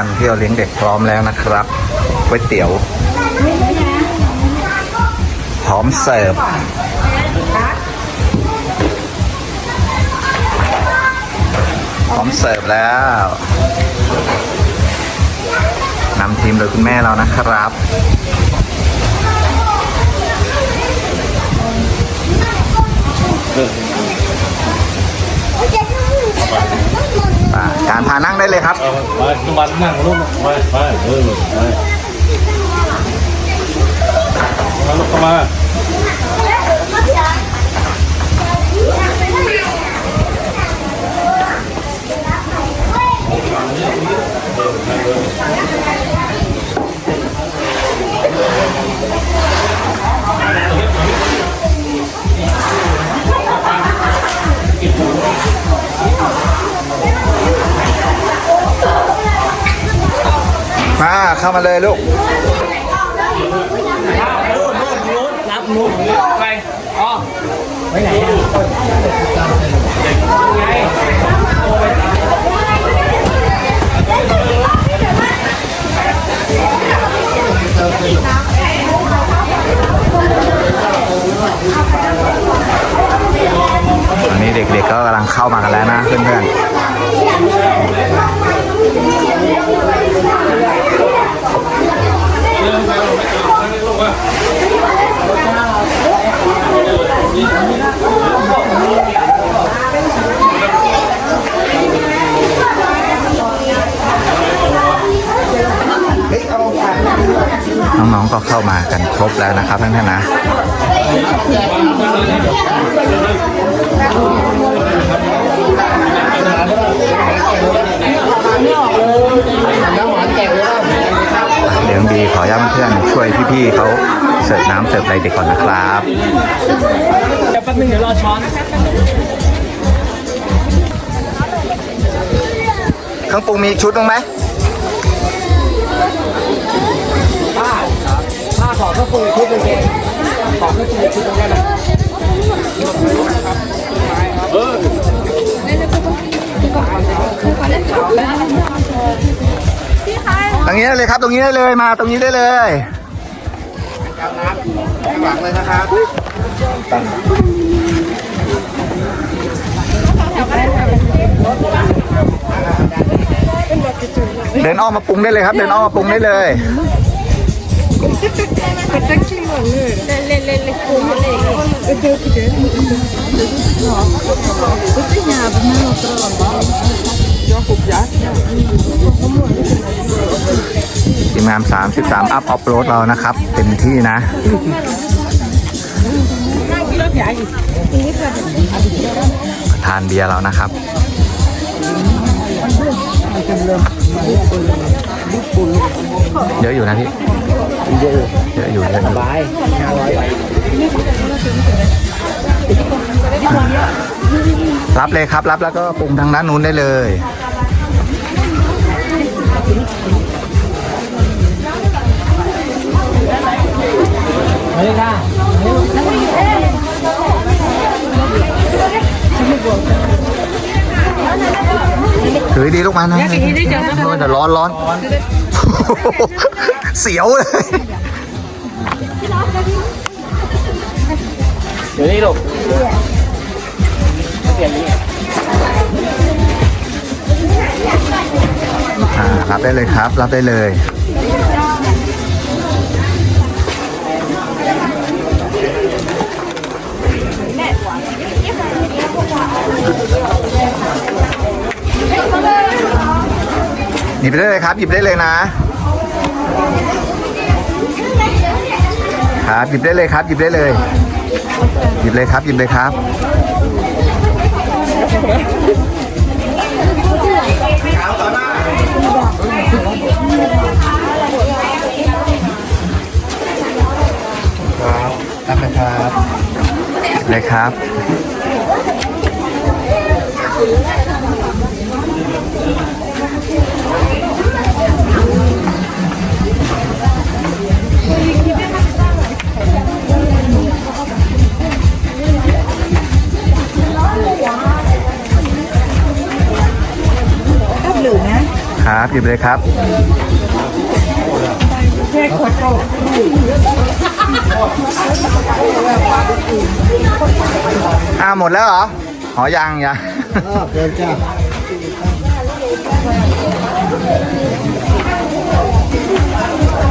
วันที่เราเลี้ยงเด็กพร้อมแล้วนะครับก๋วยเตี๋ยว พร้อมเสิร์ฟพร้อมเสิร์ฟแล้วนำทีมโดยคุณแม่เรานะครับ ครับเอาไปทุกวันนั่งลูกไปไปเออไปมาลูกเข้ามา เข้ามาเลยลูกรับนุ๊กไปอ๋อไปไหนอะไงอันนี้เด็กๆก็กำลังเข้ามากันแล้วนะเพื่อนๆ น้องๆก็เข้ามากันครบแล้วนะครับเพื่อนๆนะเดี๋ยวดีขออนุญาตเพื่อนๆช่วยพี่ๆเขาเสิร์ฟน้ำเสิร์ฟอะไรเด็กก่อนนะครับเดี๋ยวแป๊บนึงเดี๋ยวรอช้อนเครื่องปรุงมีอีกชุดหนึงไหม ขอข้าวปุ้งชุดหนึงเองขอข้าวปุ้งชุดหนึงได้ไหมตรงนี้ได้เลยครับตรงนี้ได้เลยมาตรงนี้ได้เลยหลังเลยนะครับเดินอ้อมมาปรุงได้เลยครับ เดินอ้อมมาปรุงได้เลย ทีมงาน33 อัพออฟโรดเรานะครับ เต็มที่นะ ทานเบียร์เรานะครับ เยอะอยู่นะพี่เยอะอยู่เยอะอยู่เยอะอยู่บายห้าร้อยรับเลยครับรับแล้วก็ปรุงทางด้านนู้นได้เลย ดีลูกมานะมันแต่ร้อนร้อนเสียวเลยเดี๋ยวนี้ลูกเปลี่ยนนี่ครับได้เลยครับ รับได้เลย หยิบได้เลยครับ หยิบได้เลยนะครับหยิบได้เลยครับ หยิบได้เลย หยิบเลยครับ หยิบเลยครับครับครับเลยครับชอบหรือ คครับหยิบเลยครับอ้าวหมดแล้วเหรอหอยังยังเดินจ้า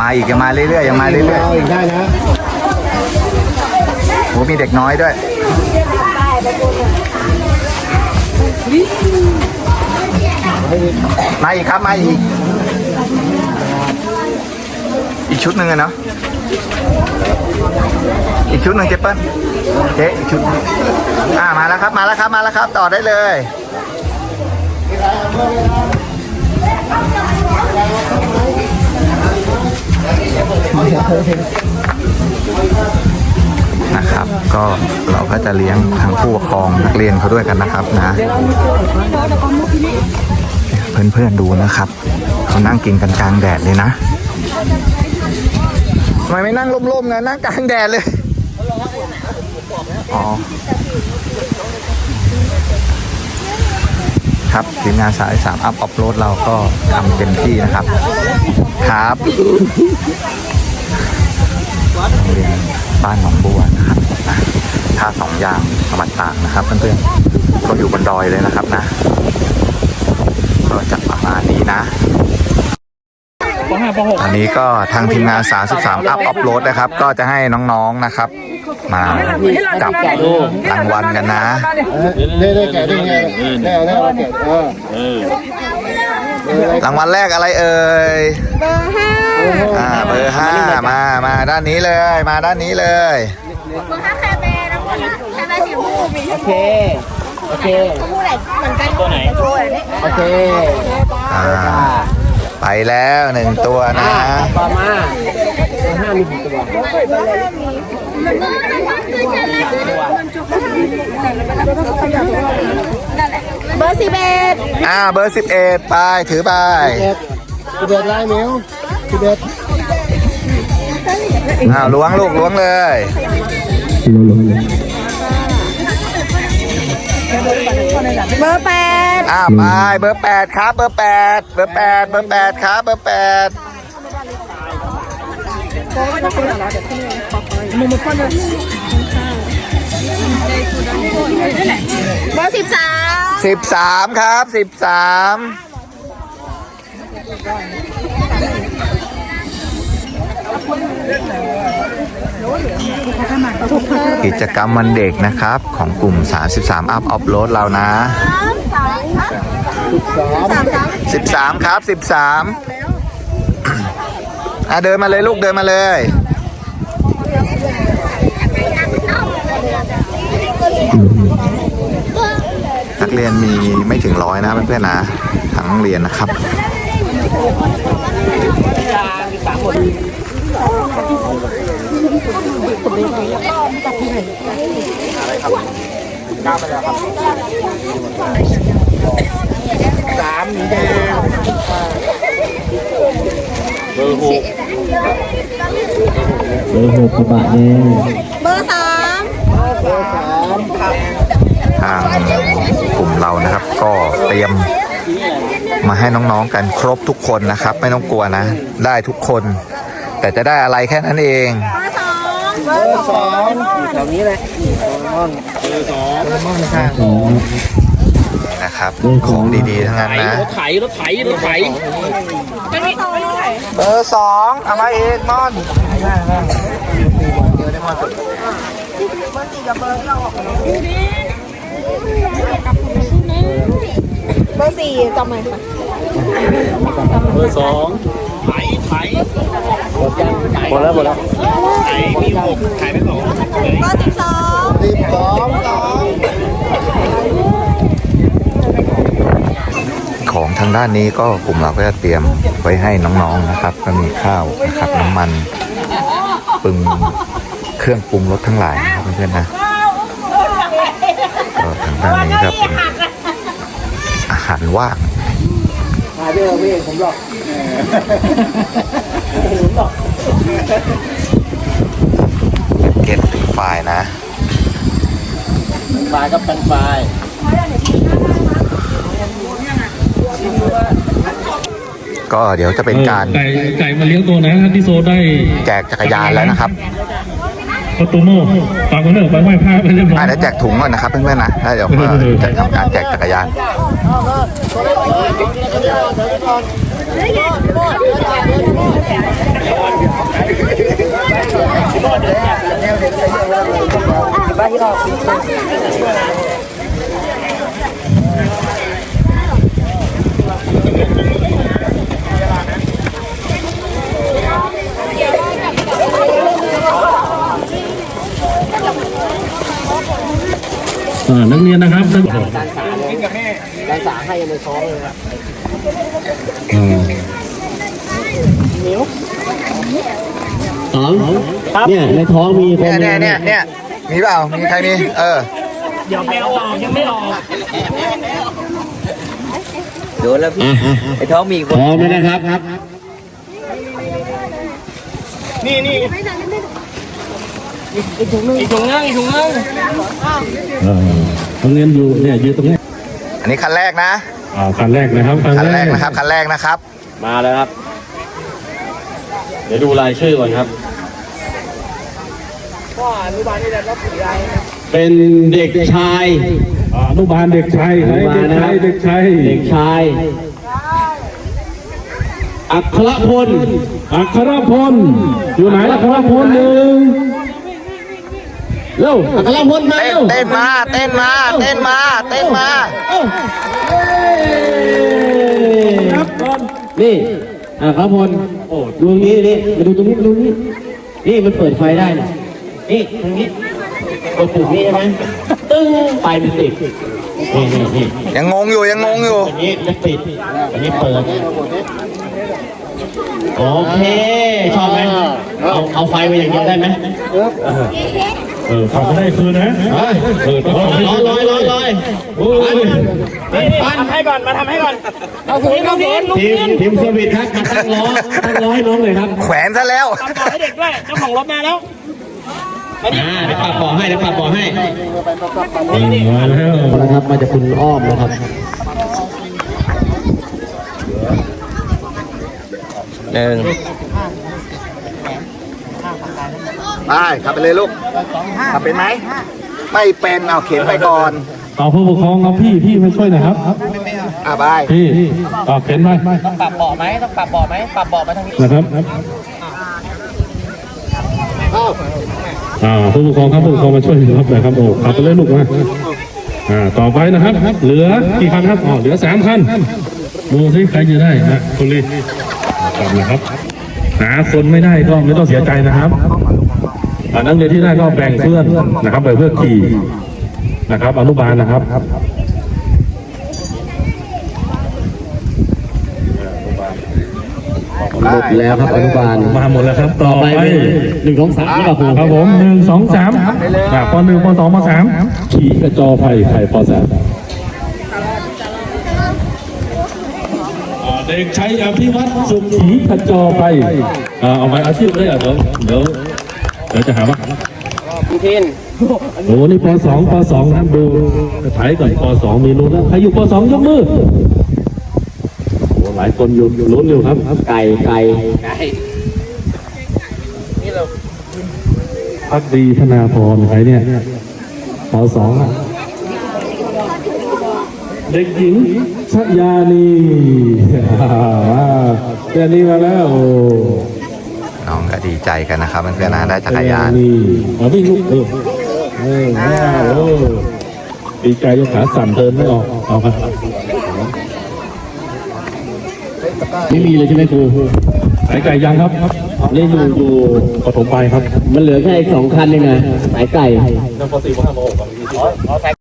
มาอีกยังมาเรื่อยๆยังมาเรื่อยเอาอีกได้นะๆโหมีเด็กน้อยด้วย มาอีกครับ มาอีก อีกชุดหนึ่งอะเนาะ อีกชุดหนึ่งเจเปิ้ลเจ๊อีกชุด อ่า มาแล้วครับ มาแล้วครับ มาแล้วครับ ต่อได้เลยนะครับ ก็เราก็จะเลี้ยงทางผู้ปกครองนักเรียนเขาด้วยกันนะครับนะ เพื่อนๆดูนะครับเขานั่งกินกันกลางแดดเลยนะทำไมไม่นั่งร่มๆนะนั่งกลางแดดเลยอ๋อครับทีมงานสายสามอัพออฟโรดเราก็ทำเต็มที่นะครับ ครับโรงเรียนบ้านหนองบัวนะครับท่าสองยางสมัครตากนะครับเพื่อนๆก็อยู่บนดอยเลยนะครับนะ ก็จะประมาณนี้นะอันนี้ก็ทางทีมงาน 33 อัพออฟโรดนะครับ ก็จะให้น้องๆนะครับ มาจับรางวัลกันนะได้ได้แกะได้ไงได้เอาได้เอาแกะเออเออรางวัลแรกอะไรเอ่ยเบอร์ห้าอ่าเบอร์ห้ามา มาด้านนี้เลย มาด้านนี้เลยมึงถ้าแคร์แบร์นะคนละแคร์แบร์สีชมพูมีโอเคโอเคชมพูไหนเหมือนกันตัวไหนตัวไหนโอเคอ่าไปแล้วหนึ่งตัวนะอ่าต่อมาห้ามีกี่ตัวเบอร์สิบเอ็ดอ่าเบอร์11ไปถือไปเอ็ดสิบเอ็ดลายนิ้วสิบเอ็ดอ้าวล้วงลูกล้วงเลย เบอร์แปดอ่าไปเบอร์8ครับ เบอร์8เบอร์8เบอร์8ครับ เบอร์8เบอร์สิบสาม13ครับ13 กิจกรรมวันเด็กนะครับ ของกลุ่ม 33 Up Upload เรานะ 13 ครับ 13อะเดินมาเลยลูกเดินมาเลยนักเรียนมีไม่ถึงร้อยนะเพื่อนๆนะทั้งเรียนนะครับ สามแดงเบอร์หกเบอร์หกกระบะแดงเบอร์สามทางกลุ่มเรานะครับ ก็เตรียมมาให้น้องๆกันครบทุกคนนะครับ ไม่ต้องกลัวนะ ได้ทุกคน แต่จะได้อะไรแค่นั้นเอง เบอร์สองแถวนี้เบอร์สองแถวนี้เลยนะครับ ของดีๆทั้งนั้นนะรถไถรถไถรถไถเบอร์สองเอามาเอกมอนเบอร์สี่จำไหมเบอร์สอง ไถไถหมดแล้วหมดแล้วไถมีหกไถไปสองเบอร์สิบสองสิบสองสองของทางด้านนี้ก็กลุ่มเราก็จะเตรียมไว้ให้น้องๆนะครับ ก็มีข้าวนะครับน้ำมันปึงเครื่องปรุงรสทั้งหลายนะครับเพื่อนๆนะก็ทางด้านนี้ก็เป็นอาหารว่างมาเดี๋ยวพี่ผมหลอกผมหลอก เก็ตเป็นไฟล์นะไฟกับเป็นไฟก็เดี๋ยวจะเป็นการไก่ไก่มาเลี้ยงตัวนะท่านที่โซได้แจกจักรยานแล้วนะครับประตูโม่ฝากไว้เนอะไปไหว้พระไปเรียบร้ออ่ายเดี๋ยวแจกถุงก่อนนะครับเพื่อนๆนะแล้วเดี๋ยวมาจะทำการแจกจักรยานอ่า นักเรียนนะครับนักการสาเลยการสาให้ยังในท้องเลยครับ อ่าสองเนี่ยในท้องมีคนเนี่ยเนี่ยเนี่ยเนี่ยมีเปล่า มีใครมี เออโดนแล้วพี่ไอ้ท้องมีคนพร้อมแล้วนะครับเออนักเรียนอยู่เนี่ยยืนตรงนี้ อันนี้คันแรกนะอ่าคันแรกนะครับคันแรกนะครับคันแรกนะครับ มาแล้วครับ เดี๋ยวดูรายชื่อก่อนครับ เป็นเด็กชาย อ่าอนุบาลเด็กชายไหนเด็กชายเด็กชายเด็กชาย อัครพล อัครพลอยู่ไหนอัครพลหนึ่ง เร็วอัครพลมาเต้นเร็วเต้นมาเต้นมาเต้นมาเต้นมาครับนี่อัครพลโอ้ดูตรงนี้นี่มาดูตรงนี้มาดูนี่นี่มันเปิดไฟได้นะนี่ตรงนี้กดปุ่มนี้ใช่ไหมตึ้งไฟมันติดนี่นี่นี่ยังงงอยู่ยังงงอยู่อันนี้จะปิดอันนี้เปิดโอเคชอบไหมเอาเอาไฟมาอย่างเดียวได้ไหม เออฝากไม่ได้คืนนะเออต้องลให้อยลอยลอยลอยโอ้ยปันให้ก่อนมาทำให้ก่อนเอาฝนเอาฝนทีมทีมสวิตครับมาตั้งล้อตั้งล้อให้น้องเลยครับ แขวนซะแล้วอ่าเดี๋ยวปัดบ่อให้เดี๋ยวปัดบ่อให้มาแล้วนะครับมาจากคุณอ้อมนะครับหนึ่ง ไปขับไปเลยลูกขับเป็นไหมไม่เป็นเอาเข็นไปก่อนเอาผู้ปกครองเอาพี่พี่มาช่วยหน่อยครับอะไปพี่เอาเข็นไปต้องปรับเบาะไหมต้องปรับเบาะไหมปรับเบาะมาทางนี้นะครับอ่าผู้ปกครองครับผู้ปกครองมาช่วยรับหน่อยครับโอ้ขับไปเลยลูกมาอ่าต่อไปนะครับ เหลือกี่คันครับอ๋อเหลือสามคันดูสิใครจะได้นะคุณลีกลับนะครับ หาคนไม่ได้ก็ไม่ต้องเสียใจนะครับอ่านักเรียนที่ได้ก็แบ่งเพื่อนนะครับแบ่งเพื่อนขี่นะครับ อนุบาลนะครับหมดแล้วครับอนุบาลมาหมดแล้วครับต่อไปไปหนึ่งสองสามนี่ป่ะครูครับผมหนึ่งสองสามจากปหนึ่งปสองปสามขี่กระจอไฟไข่ปสาม เด็กใช้อภิวัตสุขีกระจอไฟอ่าเอาไปอาชีพเลยอะเดี๋ยวเดี๋ยวเดี๋ยวจะหาว่าพี่ทินโอ้นี่ปสองปสองนะดูไถก่อนปสองมีลุ้นแล้วใครอยู่ปสองยกมือโอ้หลายคนอยู่ลุ้นอยู่ครับ ไก่ไก่ไก่พักดีธนาพรใครเนี่ยปสองอะ เด็กหญิงชยานีชยานีมาแล้วโอ้น้องก็ดีใจกันนะครับเพื่อนๆนะได้จักรยานนีเอาวิ่งลูกเออเออว้าวโอ้ดีใจจนขาสั่นเดินไม่ออกเอาครับไม่มีเลยใช่ไหมครูสายไก่ยังครับเล่นอยู่อยู่ปฐมปลายครับ มันเหลือแค่อีกสองคันเองไงสายไก่ปกติว่าห้าโมง